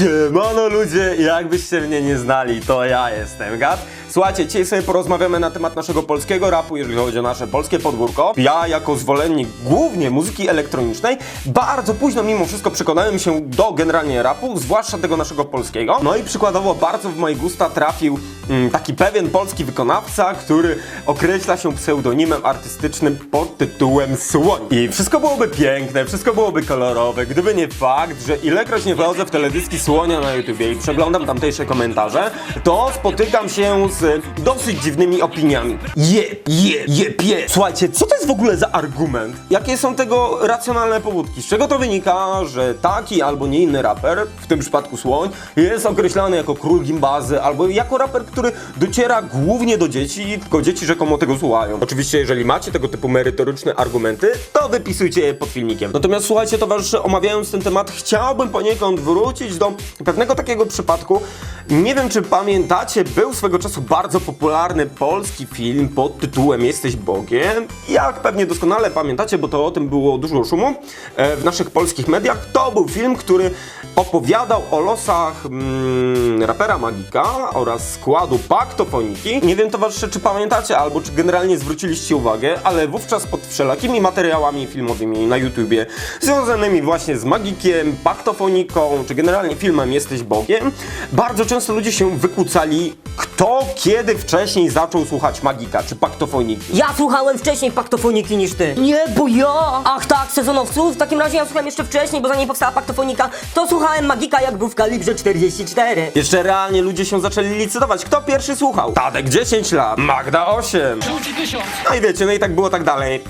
Siemano ludzie, jakbyście mnie nie znali, to ja jestem Gad. Słuchajcie, dzisiaj sobie porozmawiamy na temat naszego polskiego rapu, jeżeli chodzi o nasze polskie podwórko. Ja jako zwolennik głównie muzyki elektronicznej, bardzo późno mimo wszystko przekonałem się do generalnie rapu, zwłaszcza tego naszego polskiego. No i przykładowo bardzo w moje gusta trafił mm, taki pewien polski wykonawca, który określa się pseudonimem artystycznym pod tytułem Słoń. I wszystko byłoby piękne, wszystko byłoby kolorowe, gdyby nie fakt, że ilekroć nie wchodzę w teledyski Słonia na YouTubie i przeglądam tamtejsze komentarze, to spotykam się z dosyć dziwnymi opiniami. Jep, jep, jep, jep. Słuchajcie, co to jest w ogóle za argument? Jakie są tego racjonalne powódki? Z czego to wynika, że taki albo nie inny raper, w tym przypadku Słoń, jest określany jako król gimbazy, albo jako raper, który dociera głównie do dzieci, tylko dzieci rzekomo tego słuchają. Oczywiście, jeżeli macie tego typu merytoryczne argumenty, to wypisujcie je pod filmikiem. Natomiast słuchajcie, towarzysze, omawiając ten temat, chciałbym poniekąd wrócić do pewnego takiego przypadku. Nie wiem, czy pamiętacie, był swego czasu bardzo popularny polski film pod tytułem Jesteś Bogiem. Jak pewnie doskonale pamiętacie, bo to o tym było dużo szumu e, w naszych polskich mediach, to był film, który opowiadał o losach mm, rapera Magika oraz składu Paktofoniki. Nie wiem, towarzysze, czy pamiętacie, albo czy generalnie zwróciliście uwagę, ale wówczas pod wszelakimi materiałami filmowymi na YouTubie związanymi właśnie z Magikiem, Paktofoniką, czy generalnie filmem Jesteś Bogiem, bardzo często ludzie się wykłócali, kto kiedy wcześniej zaczął słuchać Magika czy Paktofoniki. Ja słuchałem wcześniej paktofoniki niż ty. Nie, bo ja. Ach tak, sezonowców? W takim razie ja słuchałem jeszcze wcześniej, bo zanim powstała paktofonika, to słuchałem Magika jak był w kalibrze 44. Jeszcze realnie ludzie się zaczęli licytować, kto pierwszy słuchał. Tadek 10 lat, Magda 8. Ludzi tysiąc. No i wiecie, no i tak było tak dalej.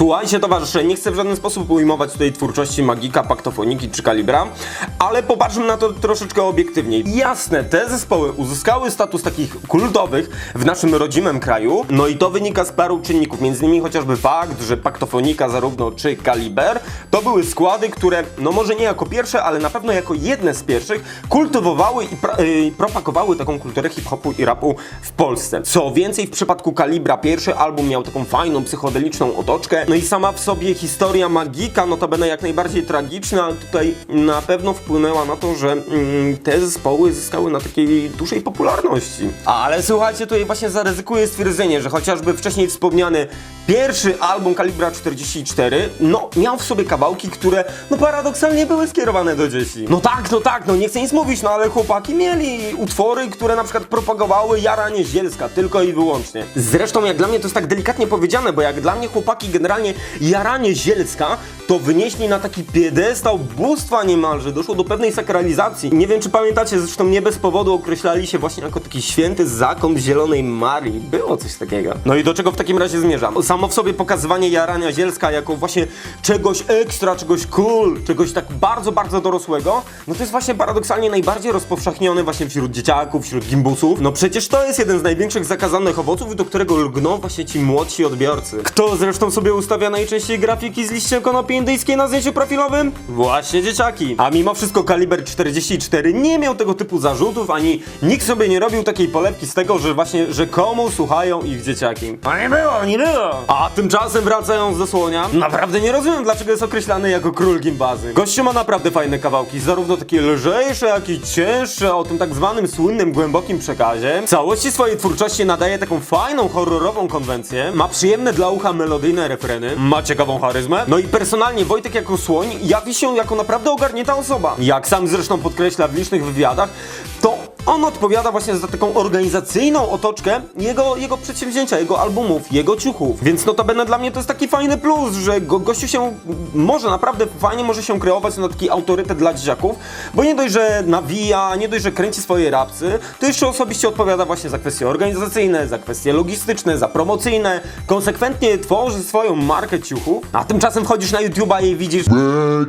Słuchajcie towarzysze, nie chcę w żaden sposób ujmować tutaj twórczości Magika, Paktofoniki czy Kalibra, ale popatrzmy na to troszeczkę obiektywniej. Jasne, te zespoły uzyskały status takich kultowych w naszym rodzimym kraju, no i to wynika z paru czynników, między innymi chociażby fakt, że Paktofonika zarówno czy Kaliber to były składy, które no może nie jako pierwsze, ale na pewno jako jedne z pierwszych kultywowały i yy, propagowały taką kulturę hip-hopu i rapu w Polsce. Co więcej, w przypadku Kalibra pierwszy album miał taką fajną, psychodeliczną otoczkę, no i sama w sobie historia Magika, notabene jak najbardziej tragiczna, tutaj na pewno wpłynęła na to, że mm, te zespoły zyskały na takiej dużej popularności. Ale słuchajcie, tutaj właśnie zaryzykuję stwierdzenie, że chociażby wcześniej wspomniany pierwszy album Kalibra 44, no miał w sobie kawałki, które no paradoksalnie były skierowane do dzieci. No tak, no tak, no nie chcę nic mówić, no ale chłopaki mieli utwory, które na przykład propagowały jaranie zielska, tylko i wyłącznie. Zresztą jak dla mnie to jest tak delikatnie powiedziane, bo jak dla mnie chłopaki generalnie jaranie zielska to wynieśli na taki piedestał bóstwa niemalże, doszło do pewnej sakralizacji. Nie wiem czy pamiętacie, zresztą nie bez powodu określali się właśnie jako taki święty zakon Zielonej Marii. Było coś takiego. No i do czego w takim razie zmierzam? Samo w sobie pokazywanie jarania zielska jako właśnie czegoś ekstra, czegoś cool, czegoś tak bardzo, bardzo dorosłego, no to jest właśnie paradoksalnie najbardziej rozpowszechnione właśnie wśród dzieciaków, wśród gimbusów. No przecież to jest jeden z największych zakazanych owoców, do którego lgną właśnie ci młodsi odbiorcy. Kto zresztą sobie ustawia najczęściej grafiki z liściem konopi indyjskiej na zdjęciu profilowym? Właśnie dzieciaki. A mimo wszystko kaliber 44 nie miał tego typu zarzutów, ani nikt sobie nie robił takiej polewki z tego, że właśnie rzekomo słuchają ich dzieciaki. A nie było, nie było. A tymczasem wracając do słonia, naprawdę nie rozumiem dlaczego jest określany jako król gimbazy. Gościu ma naprawdę fajne kawałki, zarówno takie lżejsze, jak i cięższe, o tym tak zwanym słynnym głębokim przekazie. W całości swojej twórczości nadaje taką fajną, horrorową konwencję, ma przyjemne dla ucha melodyjne refreny, ma ciekawą charyzmę, no i personalnie Wojtek jako słoń jawi się jako naprawdę ogarnięta osoba. Jak sam zresztą podkreśla w licznych wywiadach, to on odpowiada właśnie za taką organizacyjną otoczkę jego, jego przedsięwzięcia, jego albumów, jego ciuchów. Więc notabene dla mnie to jest taki fajny plus, że go, gościu się może naprawdę fajnie może się kreować na taki autorytet dla dzieciaków, bo nie dość, że nawija, nie dość, że kręci swoje rapsy, to jeszcze osobiście odpowiada właśnie za kwestie organizacyjne, za kwestie logistyczne, za promocyjne, konsekwentnie tworzy swoją markę ciuchów, a tymczasem wchodzisz na YouTube'a i widzisz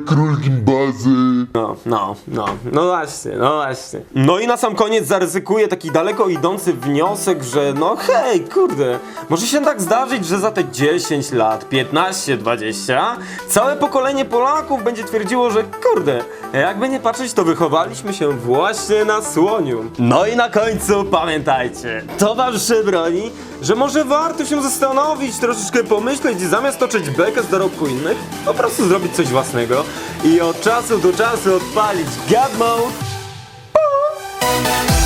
król gimbazy. no, no, no, no właśnie, no właśnie. No i na sam koniec koniec zaryzykuję taki daleko idący wniosek, że no hej, kurde, może się tak zdarzyć, że za te 10 lat, 15, 20, całe pokolenie Polaków będzie twierdziło, że kurde, jakby nie patrzeć, to wychowaliśmy się właśnie na słoniu. No i na końcu pamiętajcie, to wam broni, że może warto się zastanowić, troszeczkę pomyśleć i zamiast toczyć bekę z dorobku innych, po prostu zrobić coś własnego i od czasu do czasu odpalić God Thank you.